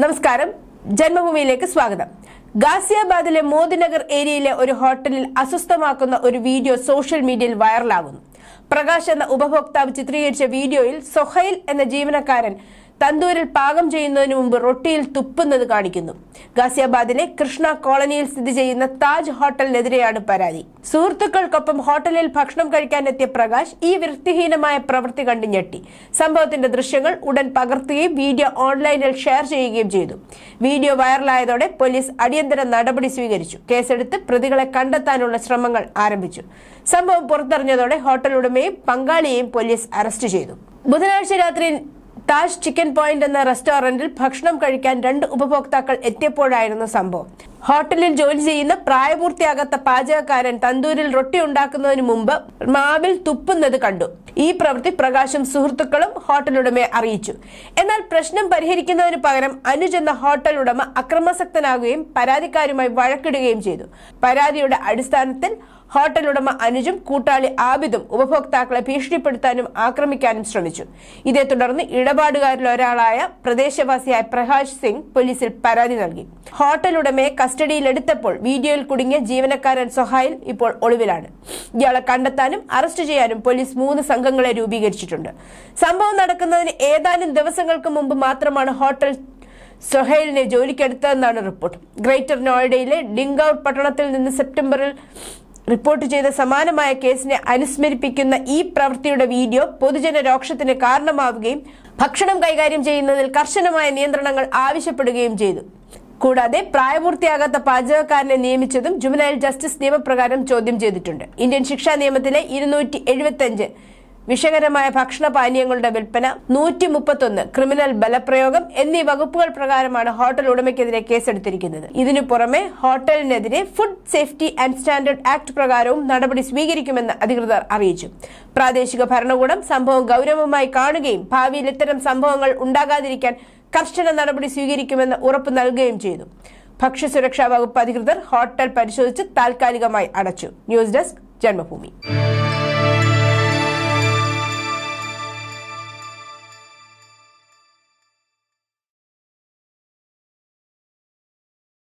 നമസ്കാരം. ജന്മഭൂമിയിലേക്ക് സ്വാഗതം. ഗാസിയാബാദിലെ മോദിനഗർ ഏരിയയിലെ ഒരു ഹോട്ടലിൽ അസ്വസ്ഥമാക്കുന്ന ഒരു വീഡിയോ സോഷ്യൽ മീഡിയയിൽ വൈറലാകുന്നു. പ്രകാശ് എന്ന ഉപഭോക്താവ് ചിത്രീകരിച്ച വീഡിയോയിൽ സൊഹൈൽ എന്ന ജീവനക്കാരൻ തന്തൂരിൽ പാകം ചെയ്യുന്നതിന് മുമ്പ് റൊട്ടിയിൽ തുപ്പുന്നത് കാണിക്കുന്നു. ഗാസിയാബാദിലെ കൃഷ്ണ കോളനിയിൽ സ്ഥിതി ചെയ്യുന്ന താജ് ഹോട്ടലിനെതിരെയാണ് പരാതി. സുഹൃത്തുക്കൾക്കൊപ്പം ഹോട്ടലിൽ ഭക്ഷണം കഴിക്കാനെത്തിയ പ്രകാശ് ഈ വൃത്തിഹീനമായ പ്രവൃത്തി കണ്ട് ഞെട്ടി. സംഭവത്തിന്റെ ദൃശ്യങ്ങൾ ഉടൻ പകർത്തുകയും വീഡിയോ ഓൺലൈനിൽ ഷെയർ ചെയ്യുകയും ചെയ്തു. വീഡിയോ വൈറലായതോടെ പോലീസ് അടിയന്തര നടപടി സ്വീകരിച്ചു. കേസെടുത്ത് പ്രതികളെ കണ്ടെത്താനുള്ള ശ്രമങ്ങൾ ആരംഭിച്ചു. സംഭവം പുറത്തറിഞ്ഞതോടെ ഹോട്ടൽ ഉടമയും പങ്കാളിയെയും പോലീസ് അറസ്റ്റ് ചെയ്തു. ബുധനാഴ്ച രാത്രി താജ് ചിക്കൻ പോയിന്റ് എന്ന റെസ്റ്റോറന്റിൽ ഭക്ഷണം കഴിക്കാൻ രണ്ട് ഉപഭോക്താക്കൾ എത്തിയപ്പോഴായിരുന്നു സംഭവം. ഹോട്ടലിൽ ജോലി ചെയ്യുന്ന പ്രായപൂർത്തിയാകാത്ത പാചകക്കാരൻ തന്തൂരിൽ റൊട്ടി ഉണ്ടാക്കുന്നതിന് മുമ്പ് മാവിൽ തുപ്പുന്നത് കണ്ടു. ഈ പ്രവൃത്തി പ്രകാശും സുഹൃത്തുക്കളും ഹോട്ടൽ ഉടമയെ അറിയിച്ചു. എന്നാൽ പ്രശ്നം പരിഹരിക്കുന്നതിന് പകരം അനുജ് എന്ന ഹോട്ടൽ ഉടമ അക്രമാസക്തനാകുകയും പരാതിക്കാരുമായി വഴക്കിടുകയും ചെയ്തു. പരാതിയുടെ അടിസ്ഥാനത്തിൽ ഹോട്ടൽ ഉടമ അനുജും കൂട്ടാളി ആബിദും ഉപഭോക്താക്കളെ ഭീഷണിപ്പെടുത്താനും ആക്രമിക്കാനും ശ്രമിച്ചു. ഇതേ തുടർന്ന് ഇടപാടുകാരിൽ ഒരാളായ പ്രദേശവാസിയായ പ്രകാശ് സിംഗ് പോലീസിൽ പരാതി നൽകി. ഹോട്ടൽ ഉടമയെ കസ്റ്റഡിയിലെടുത്തപ്പോൾ വീഡിയോയിൽ കുടുങ്ങിയ ജീവനക്കാരൻ സൊഹായിൽ ഇപ്പോൾ ഒളിവിലാണ്. ഇയാളെ കണ്ടെത്താനും അറസ്റ്റ് ചെയ്യാനും പോലീസ് മൂന്ന് സംഘങ്ങളെ രൂപീകരിച്ചിട്ടുണ്ട്. സംഭവം നടക്കുന്നതിന് ഏതാനും ദിവസങ്ങൾക്ക് മുമ്പ് മാത്രമാണ് ഹോട്ടൽ സൊഹൈലിനെ ജോലിക്കെടുത്തതെന്നാണ് റിപ്പോർട്ട്. ഗ്രേറ്റർ നോയിഡയിലെ ഡിങ്കൌട്ട് പട്ടണത്തിൽ നിന്ന് സെപ്റ്റംബറിൽ റിപ്പോർട്ട് ചെയ്ത സമാനമായ കേസിനെ അനുസ്മരിപ്പിക്കുന്ന ഈ പ്രവൃത്തിയുടെ വീഡിയോ പൊതുജന രോക്ഷത്തിന് കാരണമാവുകയും ഭക്ഷണം കൈകാര്യം ചെയ്യുന്നതിൽ കർശനമായ നിയന്ത്രണങ്ങൾ ആവശ്യപ്പെടുകയും ചെയ്തു. കൂടാതെ പ്രായപൂർത്തിയാകാത്ത പാചകക്കാരനെ നിയമിച്ചതും ജുവനൈൽ ജസ്റ്റിസ് നിയമപ്രകാരം ചോദ്യം ചെയ്തിട്ടുണ്ട്. ഇന്ത്യൻ ശിക്ഷാ നിയമത്തിലെ ഇരുന്നൂറ്റി വിഷകരമായ ഭക്ഷണ പാനീയങ്ങളുടെ വിൽപ്പന നൂറ്റി മുപ്പത്തൊന്ന് ക്രിമിനൽ ബലപ്രയോഗം എന്നീ വകുപ്പുകൾ പ്രകാരമാണ് ഹോട്ടൽ ഉടമയ്ക്കെതിരെ കേസെടുത്തിരിക്കുന്നത്. ഇതിനു പുറമെ ഹോട്ടലിനെതിരെ food safety and standard act പ്രകാരവും നടപടി സ്വീകരിക്കുമെന്ന് അധികൃതർ അറിയിച്ചു. പ്രാദേശിക ഭരണകൂടം സംഭവം ഗൗരവമായി കാണുകയും ഭാവിയിൽ ഇത്തരം സംഭവങ്ങൾ ഉണ്ടാകാതിരിക്കാൻ കർശന നടപടി സ്വീകരിക്കുമെന്ന് ഉറപ്പ് നൽകുകയും ചെയ്തു. ഭക്ഷ്യസുരക്ഷാ വകുപ്പ് അധികൃതർ ഹോട്ടൽ പരിശോധിച്ച് താൽക്കാലികമായി അടച്ചു. News desk Janmabhumi.